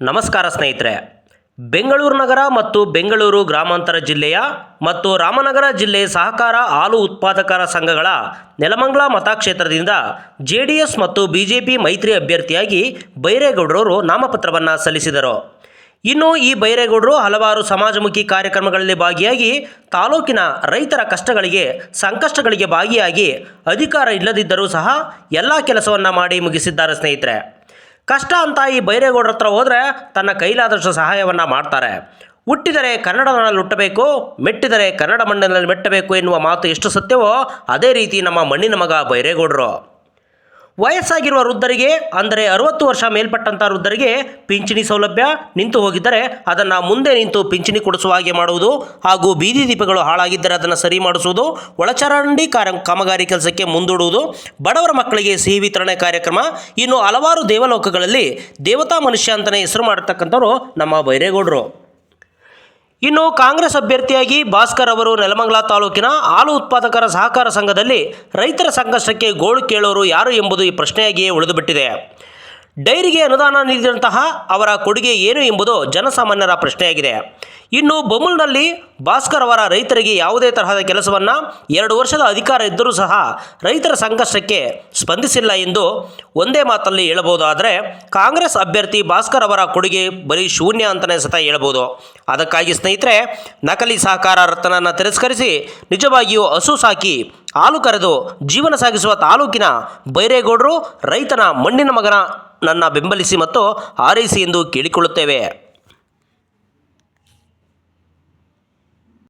ನಮಸ್ಕಾರ ಸ್ನೇಹಿತರೆ. ಬೆಂಗಳೂರು ನಗರ ಮತ್ತು ಬೆಂಗಳೂರು ಗ್ರಾಮಾಂತರ ಜಿಲ್ಲೆಯ ಮತ್ತು ರಾಮನಗರ ಜಿಲ್ಲೆ ಸಹಕಾರ ಹಾಲು ಉತ್ಪಾದಕರ ಸಂಘಗಳ ನೆಲಮಂಗಲ ಮತಕ್ಷೇತ್ರದಿಂದ ಜೆ ಡಿ ಎಸ್ ಮತ್ತು ಬಿ ಜೆ ಪಿ ಮೈತ್ರಿ ಅಭ್ಯರ್ಥಿಯಾಗಿ ಬೈರೇಗೌಡರವರು ನಾಮಪತ್ರವನ್ನು ಸಲ್ಲಿಸಿದರು. ಇನ್ನು ಈ ಬೈರೇಗೌಡರು ಹಲವಾರು ಸಮಾಜಮುಖಿ ಕಾರ್ಯಕ್ರಮಗಳಲ್ಲಿ ಭಾಗಿಯಾಗಿ ತಾಲೂಕಿನ ರೈತರ ಕಷ್ಟಗಳಿಗೆ, ಸಂಕಷ್ಟಗಳಿಗೆ ಭಾಗಿಯಾಗಿ ಅಧಿಕಾರ ಇಲ್ಲದಿದ್ದರೂ ಸಹ ಎಲ್ಲ ಕೆಲಸವನ್ನು ಮಾಡಿ ಮುಗಿಸಿದ್ದಾರೆ ಸ್ನೇಹಿತರೆ. ಕಷ್ಟ ಅಂತ ಈ ಬೈರೇಗೌಡರ ಹತ್ರ ಹೋದರೆ ತನ್ನ ಕೈಲಾದಷ್ಟು ಸಹಾಯವನ್ನು ಮಾಡ್ತಾರೆ. ಹುಟ್ಟಿದರೆ ಕನ್ನಡ ಮಣ್ಣಲ್ಲಿ ಹುಟ್ಟಬೇಕು, ಮೆಟ್ಟಿದರೆ ಕನ್ನಡ ಮಣ್ಣಿನಲ್ಲಿ ಮೆಟ್ಟಬೇಕು ಎನ್ನುವ ಮಾತು ಎಷ್ಟು ಸತ್ಯವೋ ಅದೇ ರೀತಿ ನಮ್ಮ ಮಣ್ಣಿನ ಮಗ ಬೈರೇಗೌಡರು. ವಯಸ್ಸಾಗಿರುವ ವೃದ್ಧರಿಗೆ, ಅಂದರೆ ಅರವತ್ತು ವರ್ಷ ಮೇಲ್ಪಟ್ಟಂಥ ವೃದ್ಧರಿಗೆ ಪಿಂಚಣಿ ಸೌಲಭ್ಯ. ನಿಂತು ಹೋಗಿದ್ದರೆ ಅದನ್ನು ಮುಂದೆ ನಿಂತು ಪಿಂಚಣಿ ಕೊಡಿಸುವ ಹಾಗೆ ಮಾಡುವುದು ಹಾಗೂ ಬೀದಿ ದೀಪಗಳು ಹಾಳಾಗಿದ್ದರೆ ಅದನ್ನು ಸರಿ ಮಾಡಿಸುವುದು. ಒಳಚರಂಡಿ ಕಾರ್ಯ, ಕಾಮಗಾರಿ ಕೆಲಸಕ್ಕೆ ಮುಂದೂಡುವುದು. ಬಡವರ ಮಕ್ಕಳಿಗೆ ಸಿಹಿ ವಿತರಣೆ ಕಾರ್ಯಕ್ರಮ. ಇನ್ನು ಹಲವಾರು ದೇವಲೋಕಗಳಲ್ಲಿ ದೇವತಾ ಮನುಷ್ಯ ಅಂತಲೇ ಹೆಸರು ಮಾಡತಕ್ಕಂಥವರು ನಮ್ಮ ಬೈರೇಗೌಡರು. ಇನ್ನು ಕಾಂಗ್ರೆಸ್ ಅಭ್ಯರ್ಥಿಯಾಗಿ ಭಾಸ್ಕರ್ ಅವರು ನೆಲಮಂಗಲ ತಾಲೂಕಿನ ಹಾಲು ಉತ್ಪಾದಕರ ಸಹಕಾರ ಸಂಘದಲ್ಲಿ ರೈತರ ಸಂಕಷ್ಟಕ್ಕೆ ಗೋಳು ಕೇಳೋರು ಯಾರು ಎಂಬುದು ಈ ಪ್ರಶ್ನೆಯಾಗಿಯೇ ಉಳಿದುಬಿಟ್ಟಿದೆ. ಡೈರಿಗೆ ಅನುದಾನ ನೀಡಿದಂತಹ ಅವರ ಕೊಡುಗೆ ಏನು ಎಂಬುದು ಜನಸಾಮಾನ್ಯರ ಪ್ರಶ್ನೆಯಾಗಿದೆ. ಇನ್ನು ಬೊಮ್ಮಲ್ನಲ್ಲಿ ಭಾಸ್ಕರ್ ಅವರ ರೈತರಿಗೆ ಯಾವುದೇ ತರಹದ ಕೆಲಸವನ್ನು ಎರಡು ವರ್ಷದ ಅಧಿಕಾರ ಇದ್ದರೂ ಸಹ ರೈತರ ಸಂಕಷ್ಟಕ್ಕೆ ಸ್ಪಂದಿಸಿಲ್ಲ ಎಂದು ಒಂದೇ ಮಾತಲ್ಲಿ ಹೇಳಬಹುದಾದರೆ, ಕಾಂಗ್ರೆಸ್ ಅಭ್ಯರ್ಥಿ ಭಾಸ್ಕರ್ ಅವರ ಕೊಡುಗೆ ಬರೀ ಶೂನ್ಯ ಅಂತಲೇ ಸತ ಹೇಳ್ಬೋದು ಅದಕ್ಕಾಗಿ ಸ್ನೇಹಿತರೆ, ನಕಲಿ ಸಹಕಾರ ರತ್ನನ್ನು ತಿರಸ್ಕರಿಸಿ ನಿಜವಾಗಿಯೂ ಹಸು ಸಾಕಿ ಹಾಲು ಕರೆದು ಜೀವನ ಸಾಗಿಸುವ ತಾಲೂಕಿನ ಬೈರೇಗೌಡರು ರೈತನ ಮಣ್ಣಿನ ಮಗನ ನನ್ನ ಬೆಂಬಲಿಸಿ ಮತ್ತು ಹಾರೈಸಿ ಎಂದು ಕೇಳಿಕೊಳ್ಳುತ್ತೇವೆ.